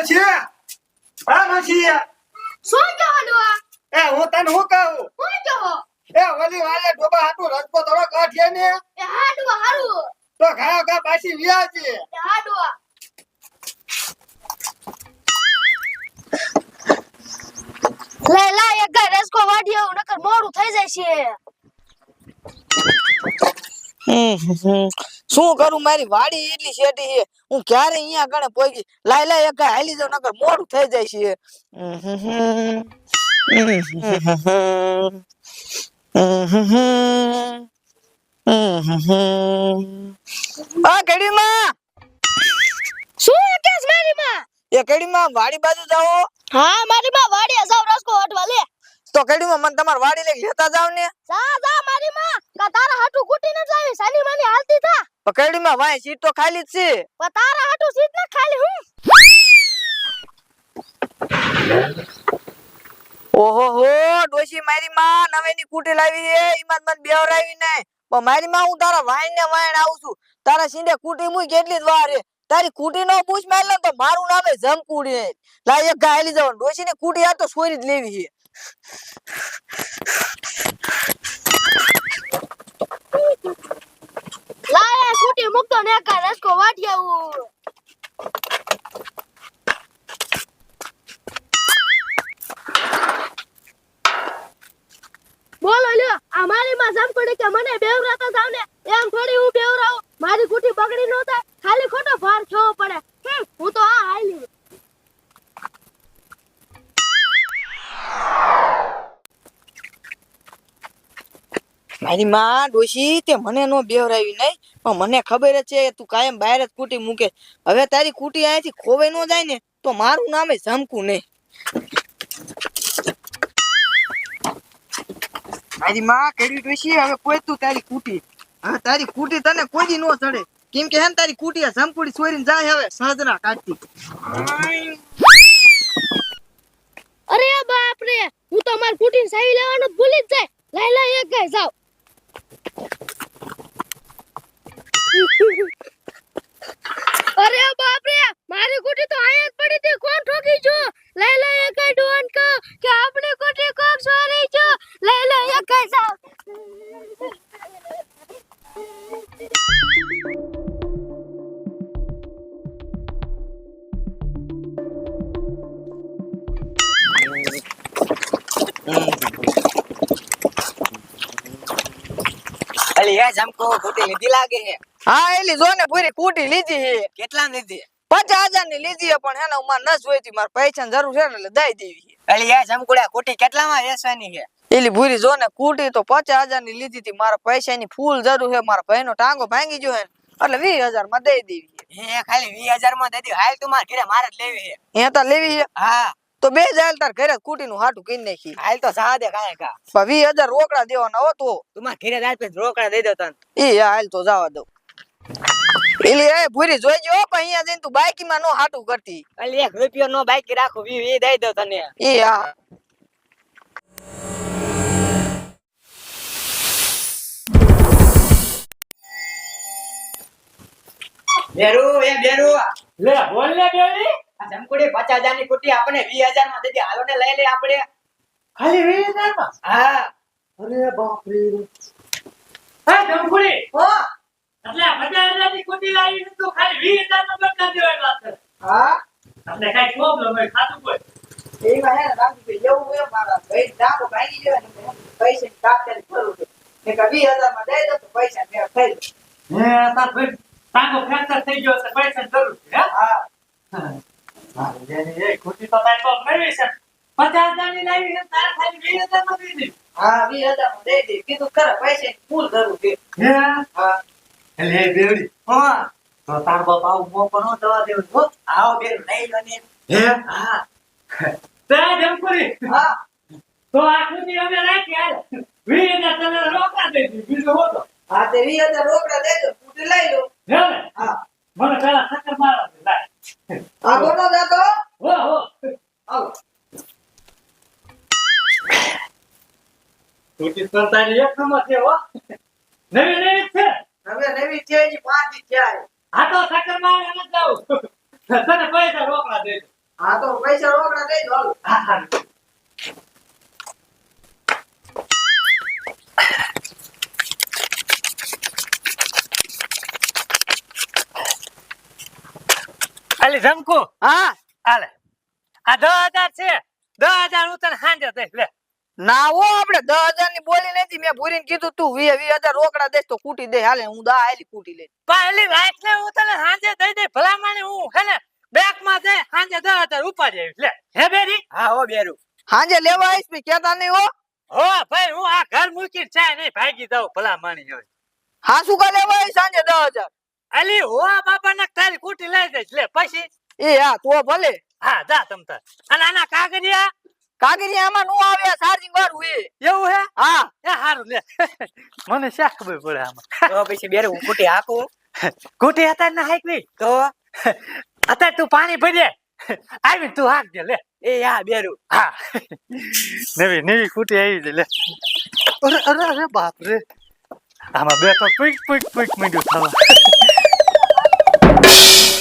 ડોશી હા ડોશી શું કહો એ હું તને હું કહું? શું કહો? એ ઓલી વાલે ડોબા હાટુ રસ્તો થોડો કાઢીએ ને. એ હા ડોહા હારું. તો ખાયો ખા પાછી વ્યાજી એ હા ડોહા લે લે એક ગાય રસકો વાઢી નકર મોડું થઈ જાય છે. શું કરું? મારી વાડી એટલી શેટી છે. હું ક્યારે અહીંયા ગણે પોઈ લાઈ લાય એક હાલી જાવ નકર મોડું થઈ જાય છે. આ કડીમાં! શું કેસ મારી માં એ કડીમાં વાડી બાજુ જાઓ. હા મારી માં વાડી જાવ રસકો વાટવા લે. તો કડીમાં મને તમારી વાડી લઈ લેતા જાવ ને. જા જા મારી માં. કા તારા હાટુ કુટી ન જાવી સાની માની હાલતી થા તો કડીમાં વાય સીટ તો ખાલી જ છે. પણ તારા હાટુ સીટ ન ખાલી હું? ઓહો હો ડોશી મારી માં નવેની કુટી લાવી હે ઈમાં મને બેવરાવી ને પણ મારી માં હું તારા વાઈન ને વાઈન આવું છું. તારા સિંડે કુટી મુઈ કેટલી જ વાર તારી કુટી નો પૂછ માર તો મારું નામ જમકુડી લાય એક ગાયલી જવાનું ડોશી ને કુટી આ તો સોરી જ લેવી છે લાય કુટી મુકતો ને બોલો લ્યો, આ મારી માં જમ પડી કે મને બેવરાતા જાવ ને એમ થોડી હું બેવરાવું. મારી કુટી બગડી ન થાય, ખાલી ખોટો ભાર ખેવો પડે. મારી માં ડોશી તે મને નો બેવરાવી નહીં પણ મને ખબર જ છે તું કાયમ બહાર જ કુટી મૂકે. હવે તારી કુટી અહીંથી ખોવાઈ ન જાય ને, તો મારું નામે ઝમકું નહીં મારી માં કેવી ડોશી, હવે કોઈ તું તારી કુટી. હવે તારી કુટી તને કોઈ દી નો ચડે. કેમ કે હેન તારી કુટી ઝમકુડી છોરીને જાય હવે સહજના કાઢતી. અરે બાપ રે હું તો મારી કુટી સાવી લેવાનું ભૂલી જ જાય. લાય લાઈ એક ગાય જાવ. અરે બાપ રે મારી કુટી તો અહીંયા જ પડી હતી કોણ ઠોકી છો લઈ લે એક ગાય ડોન કો કે આપણી કુટી કોક સોરી છો લઈ લે એક ગાય જાવ એ જમકો ખોટી લીધી લાગે છે હા એલી જો ને પૂરી કૂટી લીધી છે કેટલા લીધી? પચાસ હજારની લીધી પણ હે ને મારે ન જોઈતી મારે પૈસા જરૂર છે ને એટલે દઈ દેવી છે અલી એ જમકુડા ખોટી કેટલામાં વેચવાની છે એલી ભૂરી જો ને કુટી તો પચાસ હજારની લીધી હતી મારા પૈસા ની ફૂલ જરૂર છે મારા ભાઈ નો ટાંગો ભાંગી ગયો હે એટલે વીસ હજારમાં દઈ દેવી હે. ખાલી વીસ હજારમાં દઈ હાલ તું મારે ઘરે મારે જ લેવી છે એ તો લેવી છે હા. તો બે જાય તાર ઘરે કુટી નું હાટું કરી નાખી. હાલ તો જા દે કાય કા વીસ હજાર રોકડા દેવાના હો તો. તું માર ઘરે જાય પછી રોકડા દઈ દો તને. એ હાલ તો જવા દઉં. એલી એ ભૂરી જોઈજો હો, પણ અહીંયા જઈને તું બાઈકી માં નો હાટું કરતી. અલી એક રૂપિયો નો બાઈકી રાખો વી વી દઈ દો તને. એ હા બેરુ એ બેરુ. લે બોલ ને બેલી. આ જમકુડી પચાસ હજારની કુટી આપણે વીસ હજારમાં દીધી. હાલો ને લઈ લે આપણે. ખાલી વીસ હજારમાં હા. અરે બાપ રે હા જમકુડી હો. એટલે પચાસ હજારની કુટી લાવી તો ખાલી વીસ હજારમાં બદલા દેવાય વાત હા. તમને કઈ પ્રોબ્લેમ હોય. ખાતું કોઈ કે એવું હોય મારા ભાઈ ડાકો ભાગી જાય ને પૈસા ની તાત્કાલિક જરૂર છે. ને કે વીસ હજારમાં દઈ દો તો પૈસા મેળ થઈ હે તાર ભાઈ તાંગો ફ્રેક્ચર થઈ ગયો છે પૈસા જરૂર છે હે? હા. એ ખોટી તો તારી તો મેળવી છે. પચાસ હજાર લાવી છે તારે ખાલી વીસ હજારમાં દીધી હા વીસ હજાર દઈ દે. કીધું ખરા પૈસા ફૂલ જરૂર છે. હા? એટલે બેવડી હા. તો તાર બાપ આવું મોકો નો જવા દેવું. હો આવો બેન લઈ લો હે? હા. તે જમકુરી હા. તો આ ખુદી અમે રાખી હાલ. વીસ હજાર તને રોકા દઈ દીધી બીજું હોતો હા તે વીસ હજાર રોકડા દો. સ્કૂટી લઈ લો હે ને? હા. મને પેલા ચક્કર મારા લાય. આ ગોનો દાદો હો હો આવો ખોટી તો એક નંબર છે હો નવી નવી છે? હવે નવી છે હજી પાંચ દી છે. આ તો સકરમાં એને જાવ તને પૈસા રોકડા દે. હા તો પૈસા રોકડા દઈ દો હા હા. અલી જમકુ. હા. હાલે. આ દસ હજાર છે. દસ હજાર હું તને સાંજે દઈશ. લે. ના હો આપણે દસ હજારની બોલી નથી. મેં ભૂરીને કીધું તું વીસ વીસ હજાર રોકડા દઈશ તો કૂટી દે. હાલે હું દા આયલી કૂટી લઈ પહેલી વાત લે હું તને સાંજે દઈ દે ભલામણી હું હે ને બેંકમાં દે સાંજે દસ હજાર ઉપાડી આવીશ. લે. હે બેરી? હા હો બેરું. હાંજે લેવા આવીશ ભઈ કેતા નહીં હો. હો ભાઈ હું આ ઘર મૂકી ચાય નહીં ભાગી જાઉં ભલામણી હોય હા શું કા લેવા આવીશ સાંજે દસ હજાર? અલી હો બાપા ના તારી કુટી લઈ જઈશ. લે પછી? એ હા તો ભલે. હા જા તમ તાર. અને આના કાગરિયા કાગરિયા આમાં નો આવે ચાર્જિંગ વાળું એ. એવું હે? હા. એ હારું લે. મને શા ખબર પડે આમાં. તો પછી બેરું હું કુટી હાકું? કુટી હતા ના હાઈક તો? અત્યારે તું પાણી ભરી આવી તું હાક દે લે. એ હા બેરું. હા. નવી નવી કુટી આવી છે લે. અરે અરે અરે બાપ રે આમાં બે તો પીક પીક પીક મીઠું થવા.